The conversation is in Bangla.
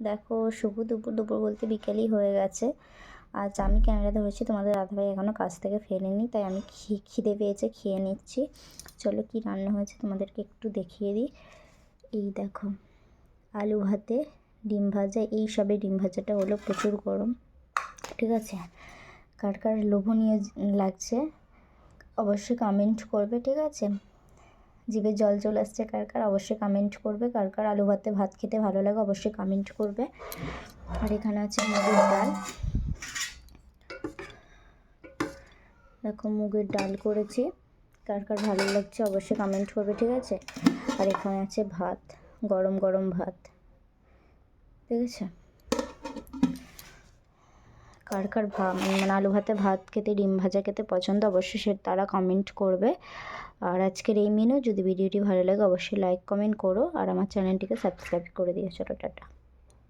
দেখো, শুভ দুপুর। দুপুর বলতে বিকেলই হয়ে গেছে। আজ আমি ক্যামেরা ধরেছি, তোমাদের দাদাভাই এখনও কাছ থেকে ফেরেনি, তাই আমি খিদে পেয়েছে, খেয়ে নিচ্ছি। চলো কি রান্না হয়েছে তোমাদেরকে একটু দেখিয়ে দিই। এই দেখো, আলু ভাতে, ডিম ভাজা, এই সবে ডিম ভাজাটা হলো প্রচুর গরম, ঠিক আছে? কার কার লোভনীয় লাগছে, অবশ্যই কমেন্ট করবে, ঠিক আছে? জিভে জল চলে আসছে, কার কার অবশ্যই কমেন্ট করবে, কার কার আলু ভাতে ভাত খেতে ভালো লাগে অবশ্যই কমেন্ট করবে। আর এখানে আছে মুগের ডাল। দেখো মুগের ডাল করেছি, কার কার ভালো লাগছে অবশ্যই কমেন্ট করবে, ঠিক আছে? আর এখানে আছে ভাত, গরম গরম ভাত, ঠিক আছে? কার কার ভা- মানে আলু ভাতে ভাত খেতে, ডিম ভাজা খেতে পছন্দ, অবশ্যই সে তারা কমেন্ট করবে। আর আজকের এই মেনু যদি ভিডিওটি ভালো লাগে, অবশ্যই লাইক কমেন্ট করো, আর আমার চ্যানেলটিকে সাবস্ক্রাইব করে দিও। চলো, টাটা।